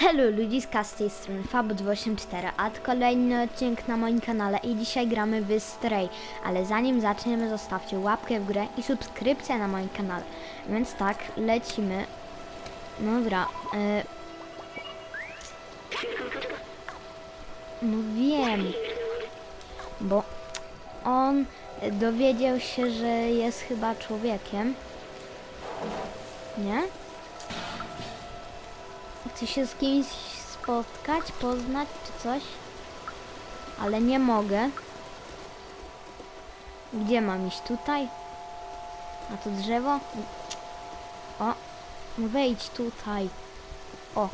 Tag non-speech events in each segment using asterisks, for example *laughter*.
Hello ludziska z tej strony Fab284, a to kolejny odcinek na moim kanale i dzisiaj gramy w Stray. Ale zanim zaczniemy zostawcie łapkę w górę i subskrypcję na moim kanale. Więc tak, lecimy. No Dobra, e... No wiem, bo on dowiedział się, że jest chyba człowiekiem. Nie? Chcę się z kimś spotkać, poznać czy coś. Ale nie mogę. Gdzie mam iść? Tutaj? A to drzewo? O! Wejdź tutaj. O!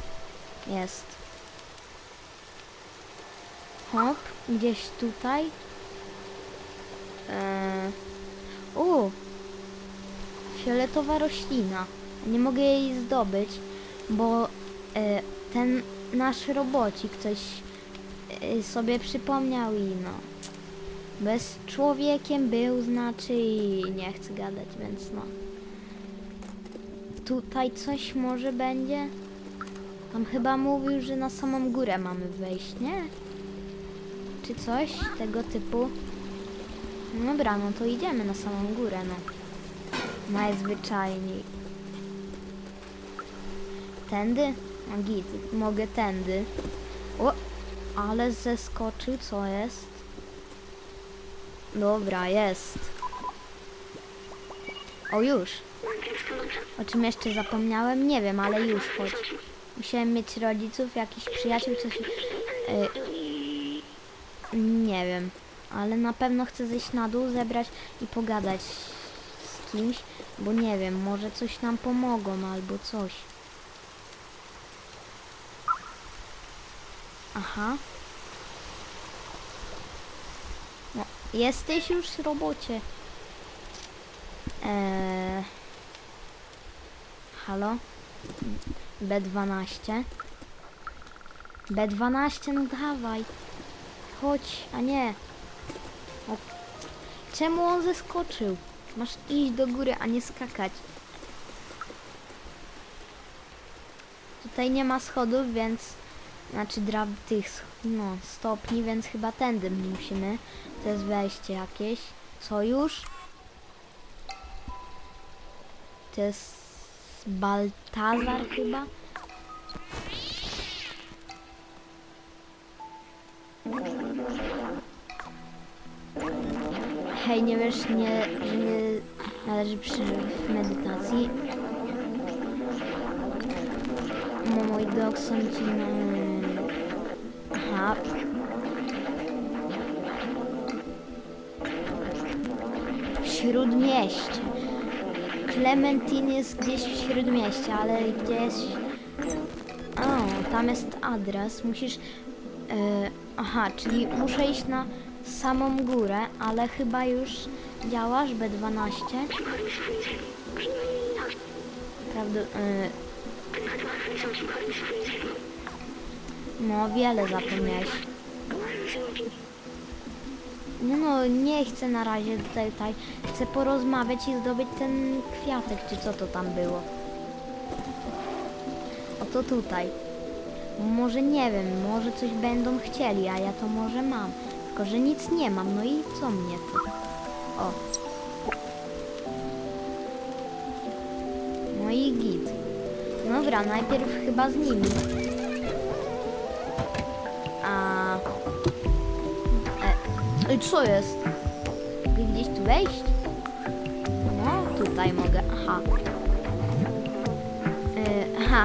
Jest. Hop. Gdzieś tutaj. Eee. Fioletowa roślina. Nie mogę jej zdobyć, bo ten nasz robocik coś e, sobie przypomniał i no. Bez człowiekiem był, znaczy i nie chcę gadać, więc no. Tutaj coś może będzie? Tam chyba mówił, że na samą górę mamy wejść, nie? Czy coś tego typu? No dobra, no to idziemy na samą górę, no. Najzwyczajniej. Tędy? Git, mogę tędy. O, ale zeskoczył, co jest? Dobra, jest. O, już. O czym jeszcze zapomniałem? Nie wiem, ale już chodź. Musiałem mieć rodziców, jakichś przyjaciół, coś... E, nie wiem, ale na pewno chcę zejść na dół, zebrać i pogadać z kimś, bo nie wiem, może coś nam pomogą albo coś. Aha. No, jesteś już w robocie. Eee... Halo? B12. B12, no dawaj. Chodź, a nie. O. Czemu on zeskoczył? Masz iść do góry, a nie skakać. Tutaj nie ma schodów, więc znaczy drab tych no, stopni, więc chyba tędy musimy. To jest wejście jakieś. Co już? To jest Baltazar chyba? Hej, nie wiesz, nie, że nie należy przy medytacji. No, mój dog są ci... mm, W Śródmieście. Clementine jest gdzieś w Śródmieście, ale gdzieś... O, tam jest adres. Musisz... e, aha, czyli muszę iść na samą górę, ale chyba już działasz B12. Prawda... E, no, wiele zapomniałeś. No, no, nie chcę na razie tutaj, tutaj. Chcę porozmawiać i zdobyć ten kwiatek, czy co to tam było. Oto tutaj. Może nie wiem, może coś będą chcieli, a ja to może mam. Tylko, że nic nie mam, no i co mnie to? O. No i git. Dobra, najpierw chyba z nimi. Ej, co jest? Mogę gdzieś tu wejść? No, tutaj mogę. Aha. E, aha.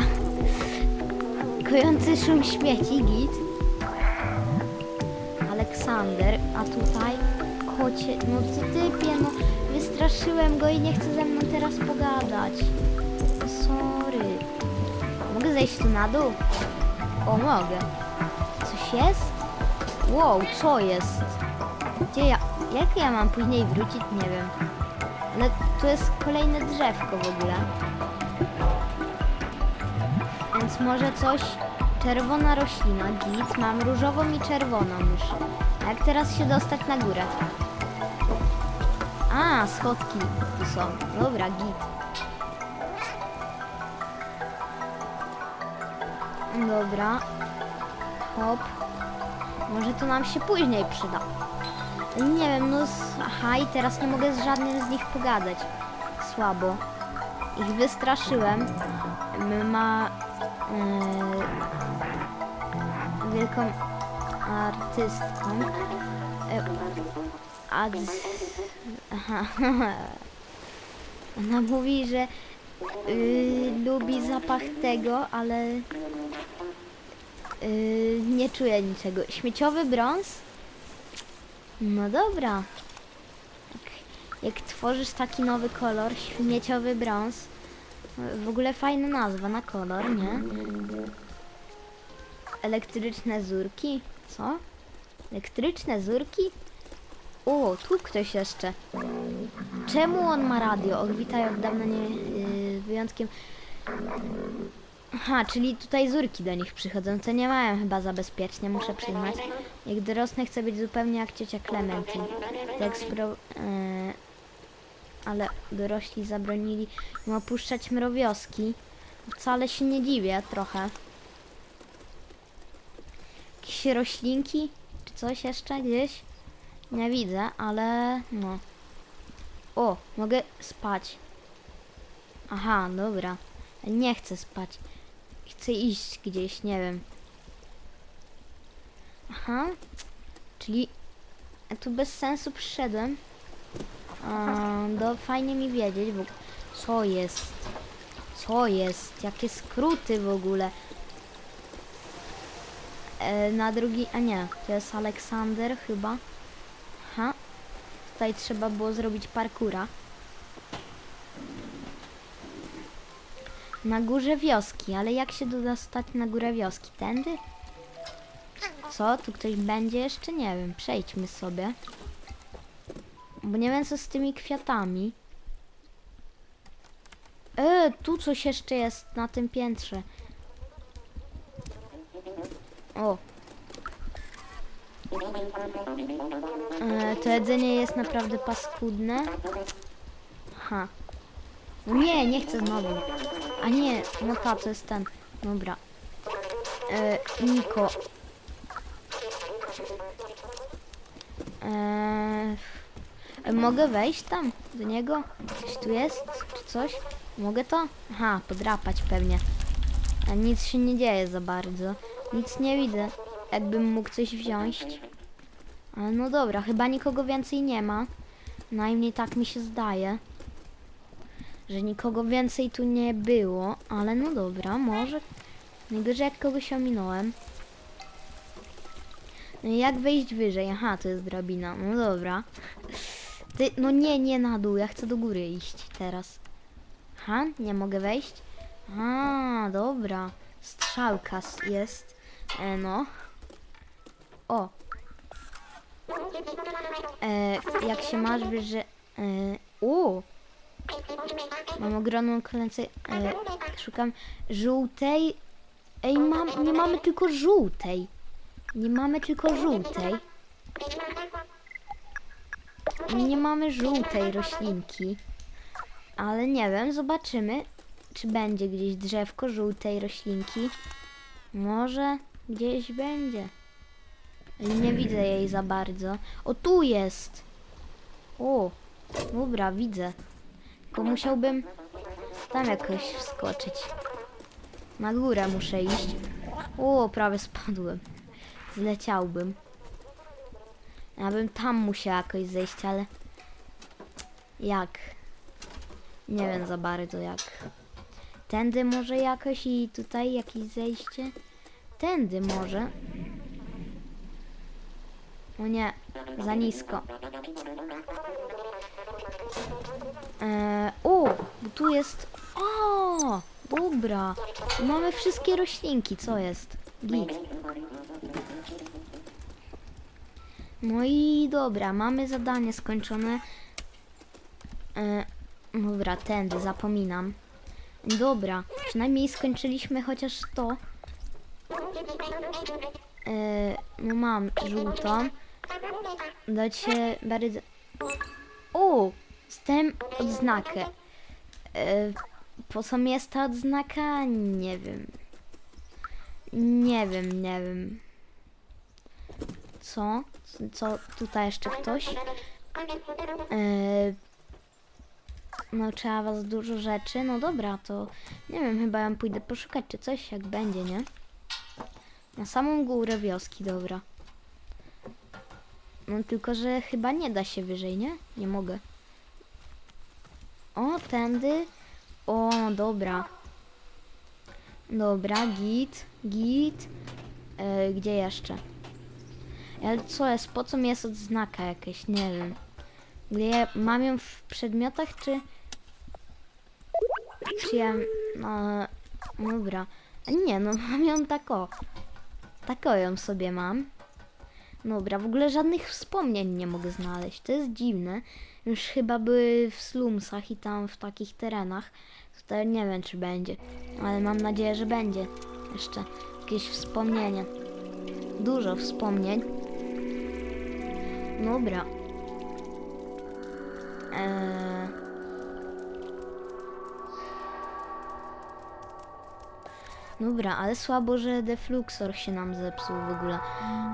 Kojący szum śmieci, git. Aleksander, a tutaj kocie, no ty typie, no wystraszyłem go i nie chce ze mną teraz pogadać. Sorry. Mogę zejść tu na dół? O, mogę. Coś jest? Wow, co jest? Gdzie ja... Jak ja mam później wrócić? Nie wiem. Ale tu jest kolejne drzewko w ogóle. Więc może coś... Czerwona roślina, git. Mam różową i czerwoną już. Jak teraz się dostać na górę? A, schodki tu są. Dobra, git. Dobra. Hop. Może to nam się później przyda. Nie wiem, no... z- Aha, i teraz nie mogę z żadnym z nich pogadać. Słabo. Ich wystraszyłem. Ma... Yy, wielką artystką. Aha. *laughs* Ona mówi, że yy, lubi zapach tego, ale yy, nie czuję niczego. Śmieciowy brąz? No dobra. Jak, jak tworzysz taki nowy kolor, śmieciowy brąz, w ogóle fajna nazwa na kolor, nie? Elektryczne zurki? Co? Elektryczne zurki? O, tu ktoś jeszcze. Czemu on ma radio? Och, witaj od dawna nie... Yy, wyjątkiem... Aha, czyli tutaj zurki do nich przychodzą, co nie mają chyba zabezpiecznie, muszę przyznać. Jak dorosnę chcę być zupełnie jak ciocia Clementine. Tak spro... Yy, ale dorośli zabronili im opuszczać mrowioski. Wcale się nie dziwię trochę. Jakieś roślinki? Czy coś jeszcze gdzieś? Nie widzę, ale no. O, mogę spać. Aha, dobra. Nie chcę spać. Chcę iść gdzieś, nie wiem. Aha. Czyli ja tu bez sensu przyszedłem. A, do fajnie mi wiedzieć, bo co jest? Co jest? Jakie skróty w ogóle? E, na drugi, a nie, to jest Aleksander chyba. Aha. Tutaj trzeba było zrobić parkura. Na górze wioski, ale jak się dostać na górę wioski? Tędy? Co? Tu ktoś będzie jeszcze? Nie wiem. Przejdźmy sobie. Bo nie wiem co z tymi kwiatami. E, tu coś jeszcze jest na tym piętrze. O. E, to jedzenie jest naprawdę paskudne. Ha. No nie, nie chcę znowu. A nie, no ta, to jest ten. Dobra. E, Niko. E, mogę wejść tam do niego? Coś tu jest? Czy coś? Mogę to? Aha, podrapać pewnie. A nic się nie dzieje za bardzo. Nic nie widzę. Jakbym mógł coś wziąć. No dobra, chyba nikogo więcej nie ma. Najmniej tak mi się zdaje. Że nikogo więcej tu nie było, ale no dobra, może. Najgorzej jak kogoś ominąłem. No i jak wejść wyżej? Aha, to jest drabina. No dobra. Ty, no nie, nie na dół, ja chcę do góry iść teraz. Aha, nie mogę wejść? A, dobra. Strzałka jest. E, no. O. E, jak się masz, że... E, u. Mam ogromną kolekcję. E, szukam żółtej. Ej, mam, nie mamy tylko żółtej. Nie mamy tylko żółtej. Nie mamy żółtej roślinki. Ale nie wiem, zobaczymy, czy będzie gdzieś drzewko żółtej roślinki. Może gdzieś będzie. Nie widzę jej za bardzo. O, tu jest! O, dobra, widzę. Tylko musiałbym tam jakoś wskoczyć. Na górę muszę iść. O, prawie spadłem. Zleciałbym. Ja bym tam musiał jakoś zejść, ale... Jak? Nie wiem za bardzo jak. Tędy może jakoś i tutaj jakieś zejście? Tędy może. O nie, za nisko. Eee, o, tu jest... O, dobra. Tu mamy wszystkie roślinki, co jest? Git. No i dobra, mamy zadanie skończone. E, dobra, tędy, zapominam. Dobra, przynajmniej skończyliśmy chociaż to. E, no mam żółtą. Dać się bardzo... O! Dostałem odznakę. E, po co mi jest ta odznaka? Nie wiem. Nie wiem, nie wiem. Co? Co? Tutaj jeszcze ktoś? Yy, no trzeba was dużo rzeczy. No dobra, to nie wiem, chyba ja pójdę poszukać czy coś, jak będzie, nie? Na samą górę wioski, dobra. No tylko, że chyba nie da się wyżej, nie? Nie mogę. O, tędy. O, dobra. Dobra, git, git. E, gdzie jeszcze? Ale co jest? Po co mi jest odznaka jakaś? Nie wiem. Gdzie ja mam ją w przedmiotach, czy... Czy ja... No, dobra. A Nie, no mam ją tak o. Tak o ją sobie mam. Dobra, w ogóle żadnych wspomnień nie mogę znaleźć. To jest dziwne. Już chyba były w slumsach i tam w takich terenach. Tutaj nie wiem, czy będzie. Ale mam nadzieję, że będzie. Jeszcze jakieś wspomnienie. Dużo wspomnień. Dobra. Eee... Dobra, ale słabo, że defluxor się nam zepsuł w ogóle.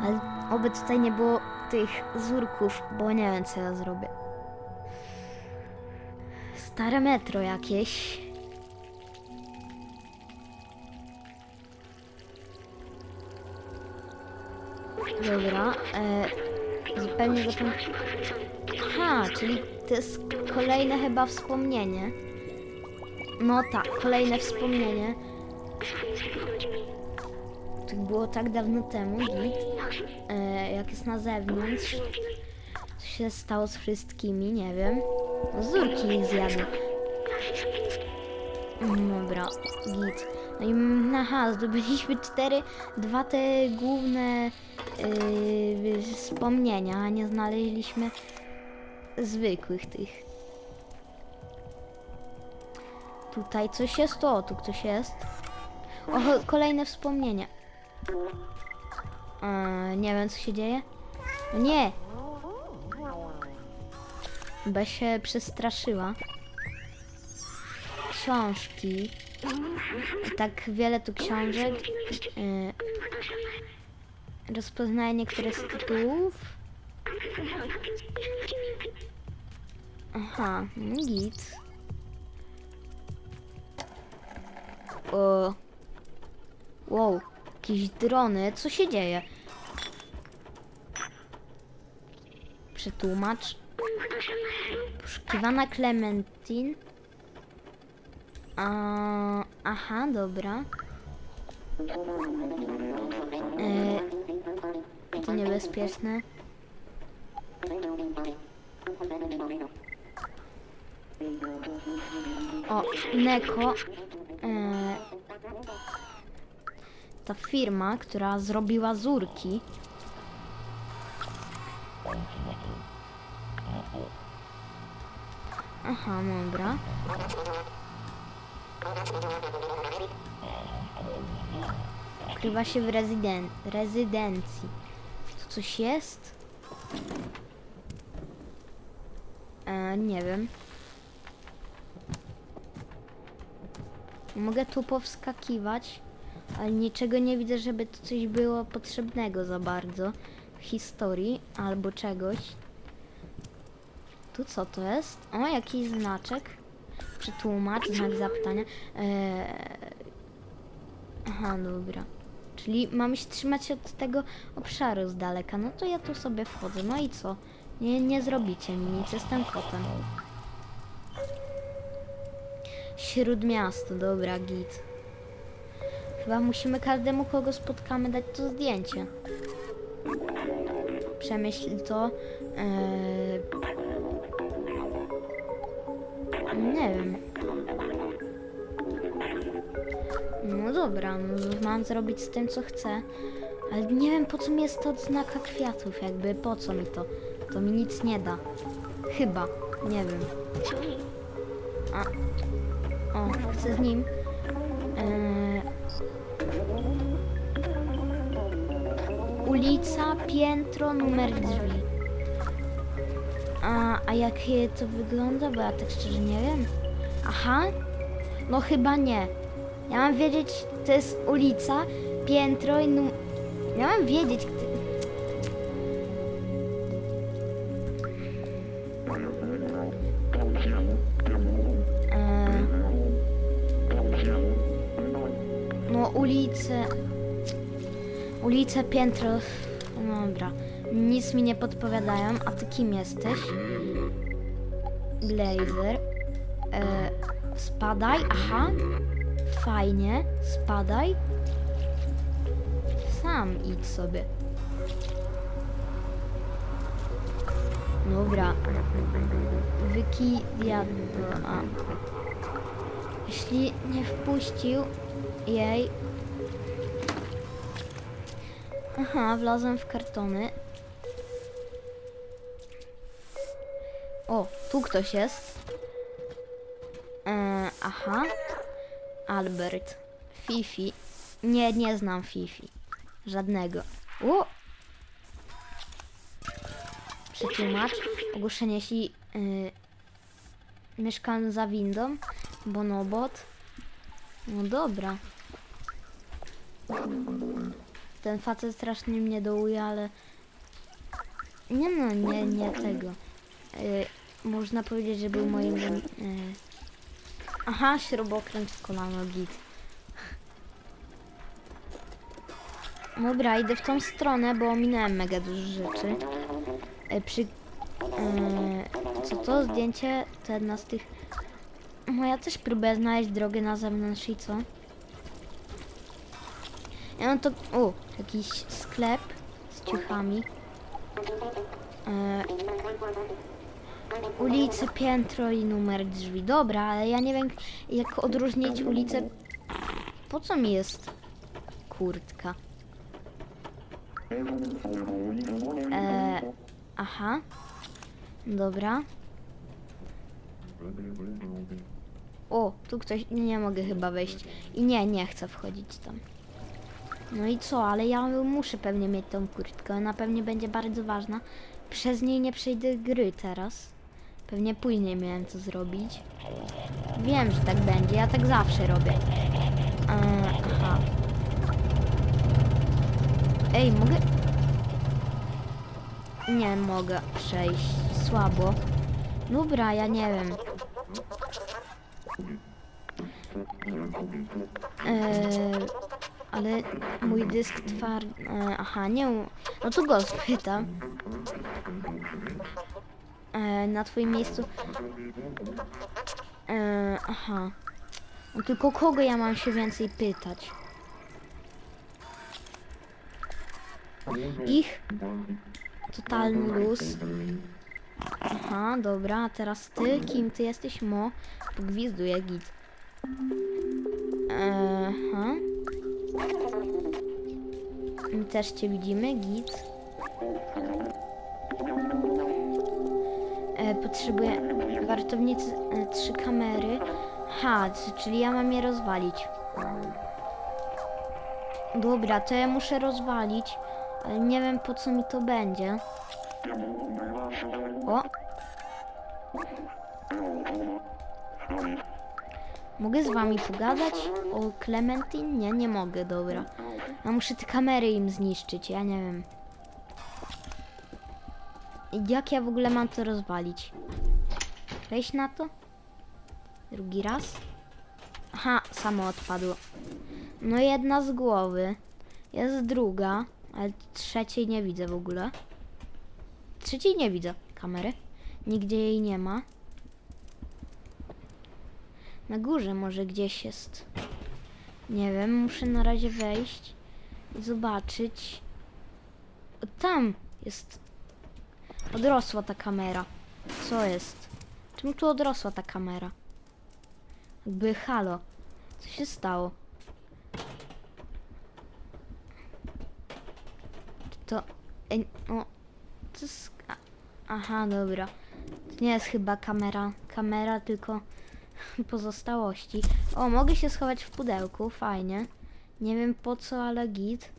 Ale oby tutaj nie było tych zurków, bo nie wiem co ja zrobię. Stare metro jakieś. Dobra, e, zupełnie zapomniałem. Aha, czyli to jest kolejne chyba wspomnienie. No tak, kolejne wspomnienie. To było tak dawno temu, git. E, jak jest na zewnątrz. Co się stało z wszystkimi, nie wiem. No, Zurki ich zjadły. Mm, Dobra, git. No i aha, zdobyliśmy cztery, dwa te główne yy, wspomnienia, a nie znaleźliśmy zwykłych tych. Tutaj coś jest, o, tu ktoś jest. O, kolejne wspomnienie. Eee, nie wiem, co się dzieje. No nie! Chyba się przestraszyła. Książki. Tak wiele tu książek. Yy, rozpoznaję niektóre z tytułów. Aha, no git. O. Wow, jakieś drony. Co się dzieje? Przetłumacz. Poszukiwana Clementine. A, aha, dobra. E, to niebezpieczne. O, Neko. E, ta firma, która zrobiła zurki. Aha, dobra. Ukrywa się w rezyden rezydencji. Tu coś jest? E, nie wiem. Mogę tu powskakiwać, ale niczego nie widzę, żeby tu coś było potrzebnego za bardzo w historii albo czegoś. Tu co to jest? O, jakiś znaczek. Przetłumacz, znak zapytania. Eee... Aha, dobra. Czyli mamy się trzymać od tego obszaru z daleka. No to ja tu sobie wchodzę. No i co? Nie, nie zrobicie mi nic, jestem kotem. Śródmiasto, dobra, git. Chyba musimy każdemu, kogo spotkamy, dać to zdjęcie. Przemyśl to. Eee... Nie wiem. No dobra, no mam zrobić z tym, co chcę. Ale nie wiem, po co mi jest to odznaka kwiatów, jakby po co mi to. To mi nic nie da. Chyba, nie wiem. A. O, chcę z nim. Eee... Ulica, piętro, numer drzwi. A, a jak to wygląda? Bo ja tak szczerze nie wiem. Aha, no chyba nie. Ja mam wiedzieć, to jest ulica piętro i num... Ja mam wiedzieć, Ulice... Ulice, piętro... No dobra. Nic mi nie podpowiadają. A ty kim jesteś? Blazer. E, spadaj. Aha. Fajnie. Spadaj. Sam idź sobie. Dobra. Wyki diablo. Jeśli nie wpuścił jej. Aha, wlazłem w kartony. O, tu ktoś jest. E, aha. Albert. Fifi. Nie, nie znam Fifi. Żadnego. O! Przetłumacz. Ogłoszenie, jeśli y, mieszkam za windą, bonobot. No dobra. Ten facet strasznie mnie dołuje, ale... Nie no, nie, nie tego. Y, można powiedzieć, że był moim... Y, aha, śrubokręt w kolano, git. Dobra, idę w tą stronę, bo ominąłem mega dużo rzeczy. E, przy... E, co to? Zdjęcie jedna z tych... No ja też próbuję znaleźć drogę na zewnątrz i co? No to... O, jakiś sklep z ciuchami. E, ulicy, piętro i numer drzwi. Dobra, ale ja nie wiem jak odróżnić ulicę... Po co mi jest kurtka? E, aha. Dobra. O, tu ktoś. Nie mogę chyba wejść. I nie, nie chcę wchodzić tam. No i co, ale ja muszę pewnie mieć tą kurtkę. Ona pewnie będzie bardzo ważna. Przez niej nie przejdę gry teraz. Pewnie później miałem to zrobić. Wiem, że tak będzie. Ja tak zawsze robię. E, aha. Ej, mogę. Nie mogę przejść. Słabo. Dobra, ja nie wiem. Eee, ale mój dysk twardy. E, aha, nie. No to go spytam. E, na twoim miejscu. E, aha. No tylko kogo ja mam się więcej pytać? Ich? Totalny luz. Aha, dobra, a teraz ty? Kim ty jesteś? Mo? Pogwizduję git. Aha. Też cię widzimy, git. E, potrzebuję wartownicy, e, trzy kamery. Ha, czyli ja mam je rozwalić. Dobra, to ja muszę rozwalić, ale nie wiem po co mi to będzie. O! Mogę z wami pogadać o Clementine? Nie, nie mogę, dobra. Ja muszę te kamery im zniszczyć, ja nie wiem. Jak ja w ogóle mam to rozwalić? Wejść na to? Drugi raz? Aha, samo odpadło. No jedna z głowy. Jest druga, ale trzeciej nie widzę w ogóle. Trzeciej nie widzę kamery. Nigdzie jej nie ma. Na górze może gdzieś jest. Nie wiem, muszę na razie wejść i zobaczyć. O, tam jest. Odrosła ta kamera. Co jest? Czemu tu odrosła ta kamera? Jakby halo. Co się stało? To... Ej, o, to jest... Aha, dobra. To nie jest chyba kamera, kamera, tylko pozostałości. O, mogę się schować w pudełku, fajnie. Nie wiem po co, ale git.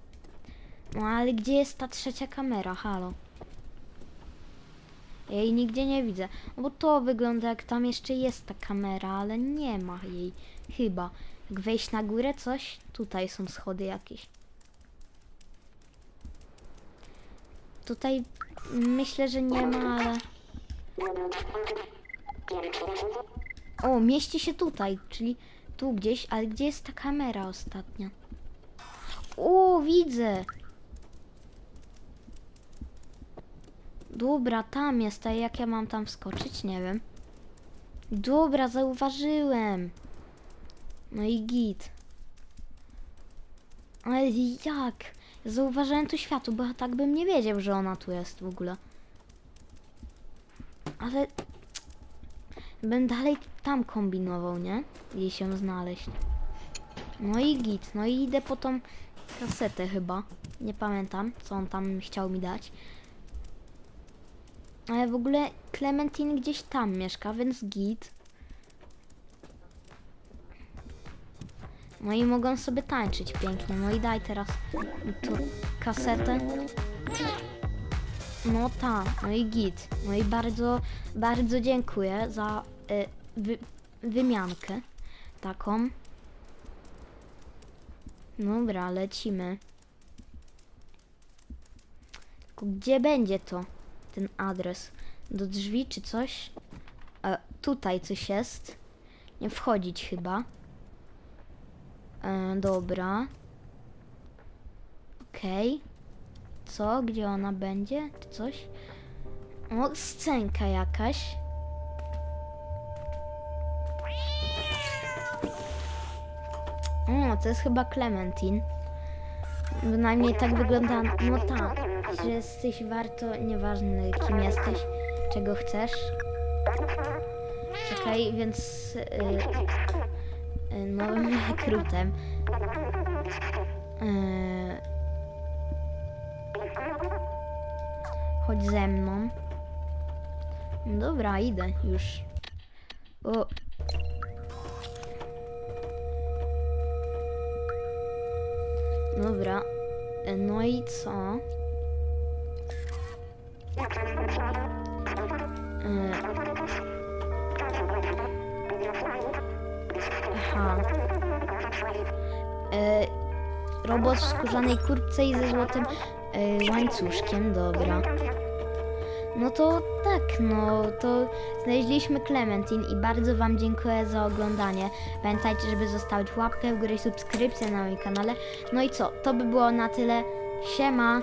No ale gdzie jest ta trzecia kamera, halo? Jej nigdzie nie widzę. No bo to wygląda jak tam jeszcze jest ta kamera, ale nie ma jej. Chyba. Jak wejść na górę coś, tutaj są schody jakieś. Tutaj myślę, że nie ma, ale... O, mieści się tutaj, czyli tu gdzieś, ale gdzie jest ta kamera ostatnia? O, widzę! Dobra, tam jest, a jak ja mam tam wskoczyć? Nie wiem. Dobra, zauważyłem. No i git. Ale jak? Zauważyłem tu światło, bo tak bym nie wiedział, że ona tu jest w ogóle. Ale bym dalej tam kombinował, nie? Gdzie się znaleźć. No i git, no i idę po tą kasetę chyba. Nie pamiętam, co on tam chciał mi dać. Ale w ogóle Clementine gdzieś tam mieszka, więc git. No i mogą sobie tańczyć pięknie. No i daj teraz tu kasetę. No tak, no i git. No i bardzo, bardzo dziękuję za y, wy, wymiankę taką. Dobra, lecimy. Tylko gdzie będzie to? Ten adres? Do drzwi czy coś? E, tutaj coś jest. Nie wchodzić chyba. E, dobra. Okej. Co? Gdzie ona będzie? Czy coś? O, scenka jakaś. O, to jest chyba Clementine. Bynajmniej tak wygląda. No tak, że jesteś warto, nieważne kim jesteś, czego chcesz. Czekaj, więc y, y, *laughs* nowym rekrutem. Y, chodź ze mną. Dobra, idę już. O. Dobra. E, No i co? E, Aha. E, robot w skórzanej kurtce i ze złotym e, łańcuszkiem, dobra. No to tak, no to znaleźliśmy Clementine i bardzo Wam dziękuję za oglądanie. Pamiętajcie, żeby zostawić łapkę w górę i subskrypcję na moim kanale. No i co, to by było na tyle. Siema!